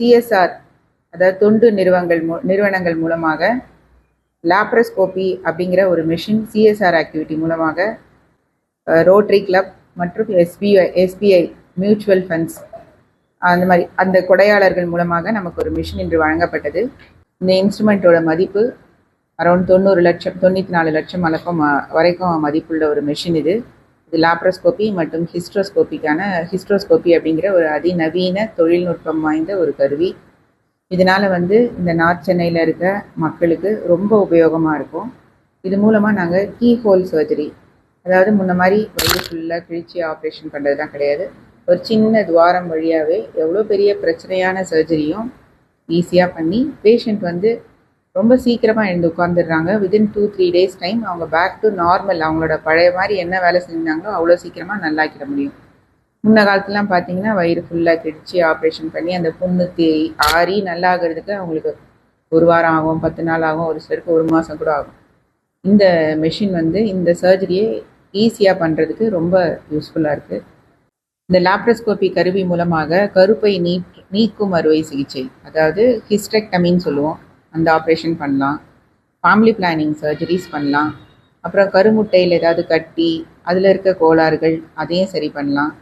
CSR அதாவது தொண்டு நிறுவனங்கள் மூ நிறுவனங்கள் மூலமாக லாப்ரஸ்கோபி அப்படிங்கிற ஒரு மிஷின் சிஎஸ்ஆர் ஆக்டிவிட்டி மூலமாக ரோட்ரி கிளப் மற்றும் எஸ்பிஐ எஸ்பிஐ மியூச்சுவல் ஃபண்ட்ஸ் அந்த மாதிரி அந்த கொடையாளர்கள் மூலமாக நமக்கு ஒரு மிஷின் இன்று வழங்கப்பட்டது. இந்த இன்ஸ்ட்ருமெண்ட்டோட மதிப்பு அரௌண்ட் தொண்ணூறு லட்சம் தொண்ணூற்றி நாலு லட்சம் அளக்கம் வரைக்கும் மதிப்புள்ள ஒரு மிஷின் இது. இது லாப்ரோஸ்கோபி மற்றும் ஹிஸ்ட்ரோஸ்கோப்பிக்கான ஹிஸ்ட்ரோஸ்கோபி அப்படிங்கிற ஒரு அதிநவீன தொழில்நுட்பம் வாய்ந்த ஒரு கருவி. இதனால் வந்து இந்த நார்த் சென்னையில் இருக்க மக்களுக்கு ரொம்ப உபயோகமாக இருக்கும். இது மூலமாக நாங்கள் கீ ஹோல் சர்ஜரி அதாவது முன்ன மாதிரி வயிறு ஃபுல்லாக கிழிச்சி ஆப்ரேஷன் பண்ணுறதுலாம் கிடையாது. ஒரு சின்ன துவாரம் வழியாகவே எவ்வளோ பெரிய பிரச்சனையான சர்ஜரியும் ஈஸியாக பண்ணி பேஷண்ட் வந்து ரொம்ப சீக்கிரமாக எழுந்து உட்காந்துடுறாங்க within two three days time அவங்க பேக் டு நார்மல் அவங்களோட பழைய மாதிரி என்ன வேலை செஞ்சாங்களோ அவ்வளோ சீக்கிரமாக நல்லாக்கிட முடியும். முன்ன காலத்துலாம் பார்த்தீங்கன்னா வயிறு ஃபுல்லாக கிடிச்சு ஆப்ரேஷன் பண்ணி அந்த புண்ணு தே ஆறி நல்லாகிறதுக்கு அவங்களுக்கு ஒரு வாரம் ஆகும் பத்து நாள் ஆகும் ஒரு சிலருக்கு ஒரு மாதம் கூட ஆகும். இந்த மெஷின் வந்து இந்த சர்ஜரியை ஈஸியாக பண்ணுறதுக்கு ரொம்ப யூஸ்ஃபுல்லாக இருக்குது இந்த லாப்ரஸ்கோபி கருவி மூலமாக கருப்பை நீட் நீக்கும் அறுவை சிகிச்சை அதாவது ஹிஸ்டெக்டமின்னு சொல்லுவோம். அந்த ஆப்ரேஷன் பண்ணலாம். ஃபேமிலி பிளானிங் சர்ஜரிஸ் பண்ணலாம். அப்புறம் கருமுட்டையில் ஏதாவது கட்டி அதில் இருக்க கோளாறுகள் அதையும் சரி பண்ணலாம்.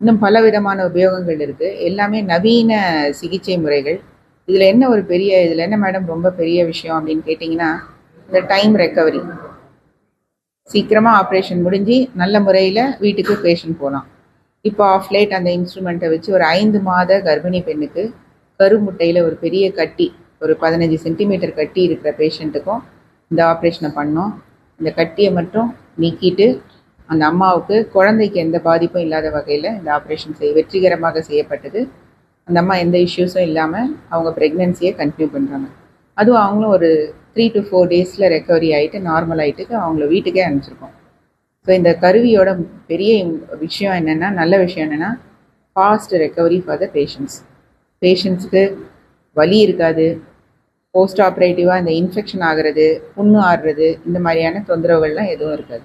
இன்னும் பல விதமான உபயோகங்கள் இருக்குது எல்லாமே நவீன சிகிச்சை முறைகள். இதில் என்ன ஒரு பெரிய இதில் என்ன மேடம் ரொம்ப பெரிய விஷயம் அப்படின்னு கேட்டிங்கன்னா இந்த டைம் ரெக்கவரி சீக்கிரமாக ஆப்ரேஷன் முடிஞ்சு நல்ல முறையில் வீட்டுக்கு பேஷண்ட் போகலாம் இப்போ ஆஃப் லைட் அந்த இன்ஸ்ட்ருமெண்ட்டை வச்சு ஒரு ஐந்து மாத கர்ப்பிணி பெண்ணுக்கு கருமுட்டையில் ஒரு பெரிய கட்டி ஒரு பதினஞ்சு சென்டிமீட்டர் கட்டி இருக்கிற பேஷண்ட்டுக்கும் இந்த ஆப்ரேஷனை பண்ணோம். இந்த கட்டியை மட்டும் நீக்கிட்டு அந்த அம்மாவுக்கு குழந்தைக்கு எந்த பாதிப்பும் இல்லாத வகையில் இந்த ஆப்ரேஷன் செய் வெற்றிகரமாக செய்யப்பட்டது. அந்த அம்மா எந்த இஷ்யூஸும் இல்லாமல் அவங்க ப்ரெக்னென்சியை கண்டினியூ பண்ணுறாங்க அதுவும் அவங்களும் ஒரு த்ரீ டு ஃபோர் டேஸில் ரெக்கவரி ஆகிட்டு நார்மல் ஆகிட்டு அவங்கள வீட்டுக்கே அனுப்பிச்சிருக்கோம். ஸோ இந்த கருவியோட பெரிய விஷயம் என்னென்னா நல்ல விஷயம் என்னென்னா fast recovery for the patients பேஷண்ட்ஸுக்கு வலி இருக்காது போஸ்ட் ஆப்ரேட்டிவாக இந்த இன்ஃபெக்ஷன் ஆகிறது புண்ணு ஆடுறது இந்த மாதிரியான தொந்தரவுகள்லாம் எதுவும் இருக்காது.